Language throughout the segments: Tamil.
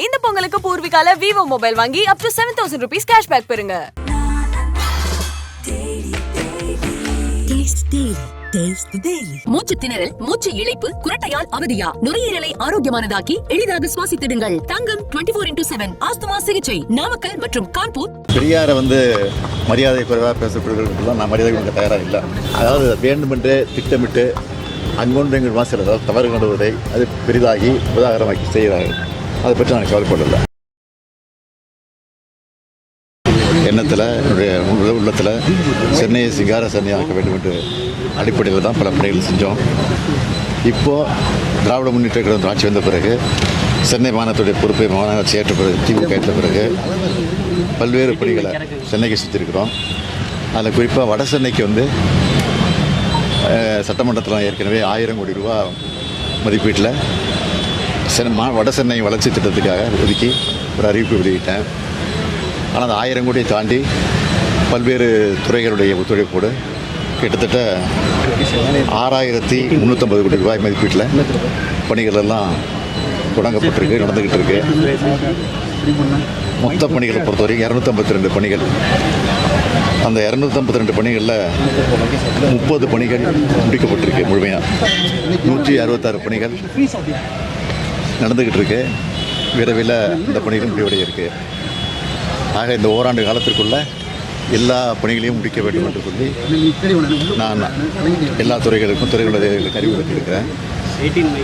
இந்த பொங்கலுக்கு பூர்விகால விவோ மொபைல் வாங்கி up to seven thousand rupees cashback பெறுங்க. மூச்சு திணறல் மூச்சு இழைப்பு குரட்டையால் அவதியா? நுரையீரலை ஆரோக்கியமானதாக்கி எளிதாக சுவாசித்திடுங்கள். தங்கம் twenty four into seven asthma சிகிச்சை நாமக்கல் மற்றும் கான்பூர். பெரியாரை வந்து மரியாதை குறைவாக பேசப்படுகிறதுலாம் நான் மரியாதை கொடுக்க தயாராக இல்லை அதாவது வேண்டுமென்றே திட்டமிட்டு அங்கொன்று எங்கள் அதாவது தவறு கண்டுவதை அது பெரிதாகி உதாகரமாக்கி செய்கிறார்கள். அதை பற்றி நான் கவலைப்படலை. எண்ணத்தில் என்னுடைய உள்ளத்தில் சென்னையை சிங்கார சென்னையாக்க வேண்டும் என்று அடிப்படையில் தான் பல பணிகள் செஞ்சோம். இப்போது திராவிட முன்னேற்ற கழகம் ஆட்சி வந்த பிறகு சென்னை மாநகரத்துடைய பொறுப்பை மாநகராட்சி ஏற்ற பிறகு திமுக ஏற்ற பிறகு பல்வேறு பணிகளை சென்னைக்கு சுற்றிருக்கிறோம் அதில் குறிப்பாக வட சென்னைக்கு வந்து சட்டமன்றத்தில் ஏற்கனவே ஆயிரம் கோடி ரூபா மதிப்பீட்டில் சென்னை மா வட சென்னை வளர்ச்சி திட்டத்துக்காக ஒதுக்கி ஒரு அறிவிப்பு வெளியிட்டேன். ஆனால் அந்த ஆயிரம் கோடியை தாண்டி பல்வேறு துறைகளுடைய ஒத்துழைப்போடு கிட்டத்தட்ட ஆறாயிரத்தி முந்நூற்றம்பது கோடி ரூபாய் மதிப்பீட்டில் பணிகள் எல்லாம் தொடங்கப்பட்டிருக்கு நடந்துக்கிட்டு இருக்கு மொத்த பணிகளை பொறுத்தவரைக்கும் இரநூத்தம்பத்தி ரெண்டு பணிகள். அந்த இரநூத்தம்பத்தி ரெண்டு பணிகளில் முப்பது பணிகள் முடிக்கப்பட்டிருக்கு முழுமையாக நூற்றி அறுபத்தாறு பணிகள். நடந்துக்கிட்டு இருக்கு விரைவில் இந்த பணிகளும் முடிவடைய இருக்கு. ஆக இந்த ஓராண்டு காலத்திற்குள்ள எல்லா பணிகளையும் முடிக்க வேண்டும் என்று சொல்லி நான் எல்லா துறைகளுக்கும் துறைகளுடைய அறிவுறுத்தி அறிவுறுத்தியிருக்கிறேன்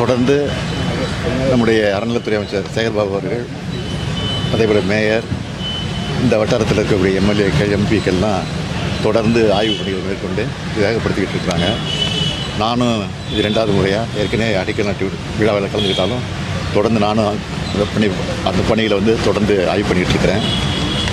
தொடர்ந்து நம்முடைய அறநிலைத்துறை அமைச்சர் சேகர்பாபு அவர்கள் அதேபோல் மேயர் இந்த வட்டாரத்தில் இருக்கக்கூடிய எம்எல்ஏக்கள் எம்பிக்கள்லாம் தொடர்ந்து ஆய்வு பணிகள் மேற்கொண்டு வேகப்படுத்திக்கிட்டு இருக்கிறாங்க நானும் இது ரெண்டாவது முறையாக ஏற்கனவே அடிக்கல் நாட்டி விழாவில் கலந்துக்கிட்டாலும் தொடர்ந்து நானும் அந்த பணி அந்த பணிகளை வந்து தொடர்ந்து ஆய்வு பண்ணிகிட்டு இருக்கிறேன்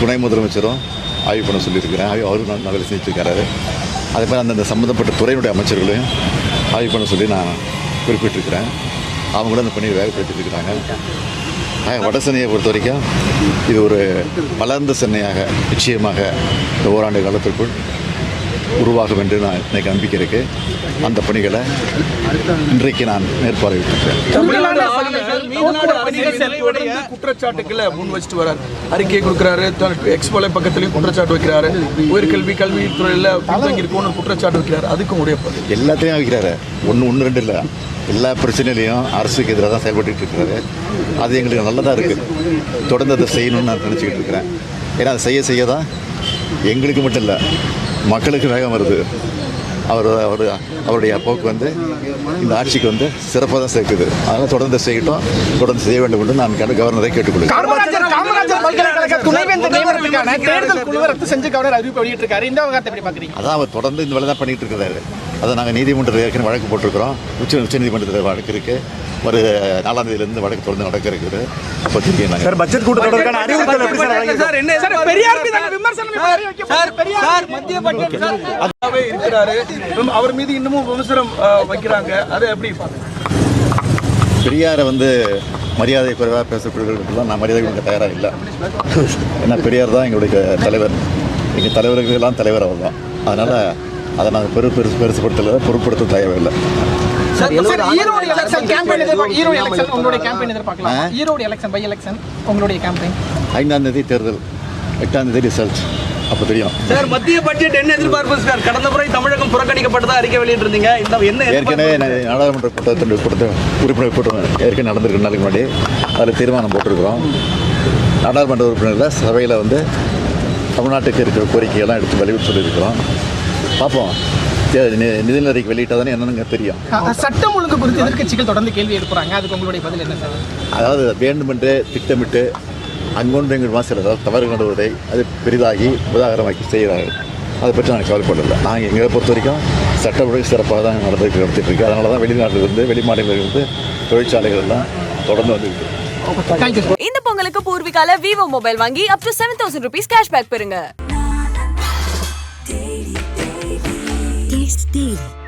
துணை முதலமைச்சரும் ஆய்வு பண்ண சொல்லியிருக்கிறேன் ஆய்வு அவரும் நல்ல வேலை செஞ்சுருக்காரு அதே மாதிரி அந்தந்த சம்மந்தப்பட்ட துறையினுடைய அமைச்சர்களையும் ஆய்வு பண்ண சொல்லி நான் குறிப்பிட்டிருக்கிறேன். அவங்களும் அந்த பணியை வேகப்படுத்திட்டு இருக்கிறாங்க வட சென்னையை பொறுத்த வரைக்கும் இது ஒரு வளர்ந்த சென்னையாக நிச்சயமாக இந்த ஓராண்டு காலத்திற்குள் உருவாகும் என்று நான் எனக்கு நம்பிக்கை இருக்கு. அந்த பணிகளை இன்றைக்கு நான் மேற்பார்வையிட்டிருக்கிறேன் குற்றச்சாட்டுக்களை முன் வச்சுட்டு வராரு. அறிக்கை கொடுக்குறாரு எக்ஸ்போல பக்கத்துலயும் குற்றச்சாட்டு வைக்கிறாரு. உயர்கல்வி கல்வித்துறையில் இருக்கும்னு குற்றச்சாட்டு வைக்கிறாரு. அதுக்கும் உடைய எல்லாத்தையும் வைக்கிறாரு. ஒன்று ஒன்று ரெண்டு இல்லை. எல்லா பிரச்சனையிலையும் அரசுக்கு எதிராக தான் செயல்பட்டுட்டு இருக்கிறாரு. அது எங்களுக்கு நல்லதாக இருக்குது தொடர்ந்து அதை செய்யணும்னு நான் நினச்சிக்கிட்டு இருக்கிறேன். ஏன்னா அதை செய்ய செய்ய தான் எங்களுக்கு மட்டும் இல்லை மக்களுக்கு வேகம் வருது. அவர் அவர் அவருடைய போக்கு வந்து இந்த ஆட்சிக்கு வந்து சிறப்பாக தான் சேர்க்குது. அதனால் தொடர்ந்து செய்யட்டும் தொடர்ந்து செய்ய வேண்டும் என்று நான் கவர்னரை கேட்டுக்கொள்கிறேன். பல்கலைக்கழக துணைவேந்தர் நியமனத்துக்கான தேர்தல் குழுவை ரத்து செஞ்சு கவர்னர் அறிவிப்பு வெளியிட்டிருக்காரு. இந்த விவகாரத்தை எப்படி பாக்குறீங்க? அதான் அவர் தொடர்ந்து இந்த வேலை தான் பண்ணிட்டு இருக்கிறாரு அதை நாங்கள் நீதிமன்றத்தில் ஏற்கனவே வழக்கு போட்டிருக்கிறோம். உச்ச உச்ச நீதிமன்றத்தில் வழக்கு இருக்குது ஒரு நாலாம் தேதியிலேருந்து வழக்கு தொடர்ந்து நடக்க இருக்குது. தெரியும் நாங்கள் பட்ஜெட் கூட்டத்தொடருக்கான அறிவுறுத்தல் எப்படி சார் சார் என்ன சார் பெரியார் மீதான விமர்சனம் இப்ப வைக்கப்படுது. பெரியார் மத்திய பட்ஜெட் அதாவே இருக்கிறாரு. அவர் மீது இன்னமும் விமர்சனம் வைக்கிறாங்க. அதை எப்படி பாக்குறீங்க? பெரியாரை வந்து மரியாதை குறைவாக பேசப்படுகிறதுலாம் நான் மரியாதை கொடுக்க தயாராக இல்லை ஏன்னா பெரியார் தான் எங்களுடைய தலைவர். எங்கள் தலைவர்களுக்கெல்லாம் தலைவர் அவர் தான் அதனால் அதை நாங்கள் பெரு பெருசு பெருசுப்படுத்தல பொருட்படுத்த தேவையில்லை ஐந்தாம் தேதி தேர்தல் எட்டாம் தேதி ரிசல்ட் அப்போ தெரியும். சார் மத்திய பட்ஜெட் என்ன எதிர்பார்ப்பு சார்? கடந்த முறை தமிழகம் புறக்கணிக்கப்பட்டதா அறிக்கை வெளியிட்டிருந்தீங்க. இந்த என்ன ஏற்கனவே நாடாளுமன்ற கூட்டத்தினுடைய கூட்டத்தை உறுப்பினர் கூட்டம் ஏற்கனவே நடந்திருக்கு நாளைக்கு முன்னாடி. அதில் தீர்மானம் போட்டிருக்கிறோம். நாடாளுமன்ற உறுப்பினர்கள் சபையில் வந்து தமிழ்நாட்டுக்கு இருக்கிற கோரிக்கையெல்லாம் எடுத்து வலியுறுத்தி சொல்லியிருக்கிறோம் பார்ப்போம் நிதிநிலை அறிக்கை வெளியிட்டால் தானே என்னன்னு தெரியும். சட்டம் ஒழுங்கு குறித்து எதிர்க்கட்சிகள் தொடர்ந்து கேள்வி எழுப்புறாங்க. அதுக்கு உங்களுடைய பதில் என்ன சார்? அதாவது வேண்டுமென்றே திட்டமிட்டு அங்கொன்று எங்கள் அதாவது தவறு கண்டுவதை அது பெரிதாகி உதாகரமாக்கி செய்கிறார்கள் அதை பற்றி நான் கவலைப்படலை நாங்கள் எங்களை பொறுத்த வரைக்கும் சட்ட ஒழுங்கு சிறப்பாக தான் நடந்து நடத்திட்டு இருக்கு. அதனால தான் வெளிநாட்டிலிருந்து வெளி மாநிலங்களிலிருந்து தொழிற்சாலைகள் எல்லாம் தொடர்ந்து வந்துருக்கு. இந்த பொங்கலுக்கு பூர்விகால விவோ மொபைல் வாங்கி up to seven thousand rupees cashback பெறுங்க.